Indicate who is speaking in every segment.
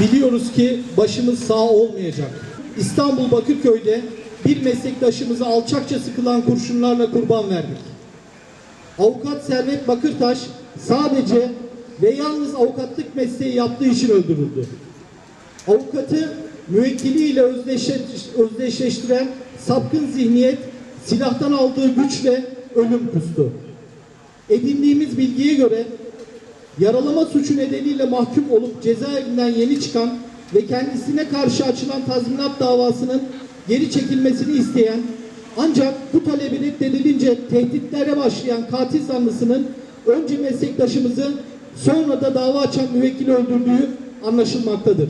Speaker 1: Biliyoruz ki başımız sağ olmayacak. İstanbul Bakırköy'de bir meslektaşımızı alçakça sıkılan kurşunlarla kurban verdik. Avukat Servet Bakırtaş sadece ve yalnız avukatlık mesleği yaptığı için öldürüldü. Avukatı müvekkiliyle özdeşleş- özdeşleştiren sapkın zihniyet silahtan aldığı güçle ölüm kustu. Edindiğimiz bilgiye göre yaralama suçu nedeniyle mahkum olup cezaevinden yeni çıkan ve kendisine karşı açılan tazminat davasının geri çekilmesini isteyen ancak bu talebi reddedilince tehditlere başlayan katil zanlısının önce meslektaşımızı sonra da dava açan müvekkili öldürdüğü anlaşılmaktadır.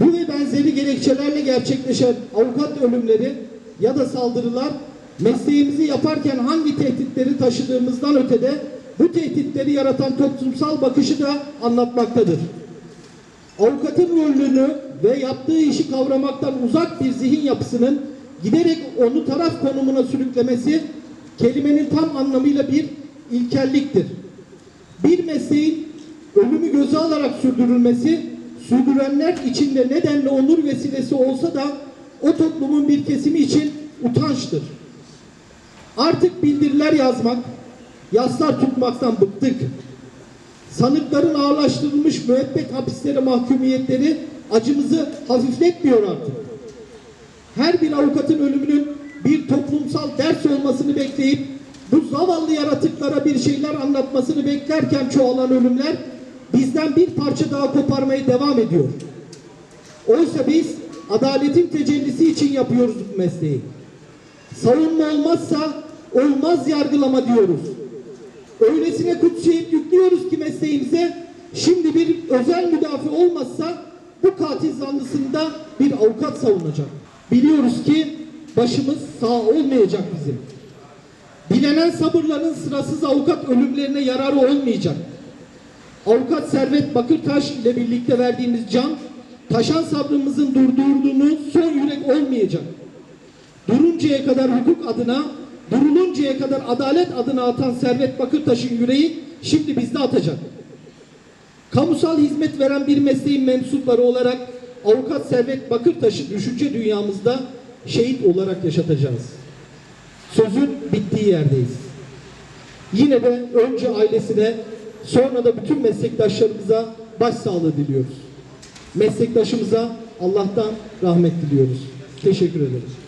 Speaker 1: Bu ve benzeri gerekçelerle gerçekleşen avukat ölümleri ya da saldırılar mesleğimizi yaparken hangi tehditleri taşıdığımızdan ötede bu tehditleri yaratan toplumsal bakışı da anlatmaktadır. Avukatın rolünü ve yaptığı işi kavramaktan uzak bir zihin yapısının giderek onu taraf konumuna sürüklemesi kelimenin tam anlamıyla bir ilkelliktir. Bir mesleğin ölümü göze alarak sürdürülmesi, sürdürenler içinde nedenle onur vesilesi olsa da o toplumun bir kesimi için utançtır. Artık bildiriler yazmak, yaslar tutmaktan bıktık. Sanıkların ağırlaştırılmış müebbet hapisleri mahkumiyetleri acımızı hafifletmiyor artık. Her bir avukatın ölümünün bir toplumsal ders olmasını bekleyip bu zavallı yaratıklara bir şeyler anlatmasını beklerken çoğalan ölümler bizden bir parça daha koparmaya devam ediyor. Oysa biz adaletin tecellisi için yapıyoruz bu mesleği. Savunma olmazsa olmaz yargılama diyoruz. Öylesine kutsayıp yüklüyoruz ki mesleğimize şimdi bir özel müdafi olmazsa bu katil zanlısında bir avukat savunacak. Biliyoruz ki başımız sağ olmayacak bizim. Bilenen sabırların sırasız avukat ölümlerine yararı olmayacak. Avukat Servet Bakırtaş ile birlikte verdiğimiz can, taşan sabrımızın durdurduğunu son yürek olmayacak. Duruncaya kadar hukuk adına, duruluncaya kadar adalet adına atan Servet Bakırtaş'ın yüreği şimdi bizde atacak. Kamusal hizmet veren bir mesleğin mensupları olarak avukat Servet Bakırtaş'ı düşünce dünyamızda şehit olarak yaşatacağız. Sözün bittiği yerdeyiz. Yine de önce ailesine sonra da bütün meslektaşlarımıza başsağlığı diliyoruz. Meslektaşımıza Allah'tan rahmet diliyoruz. Teşekkür ederim.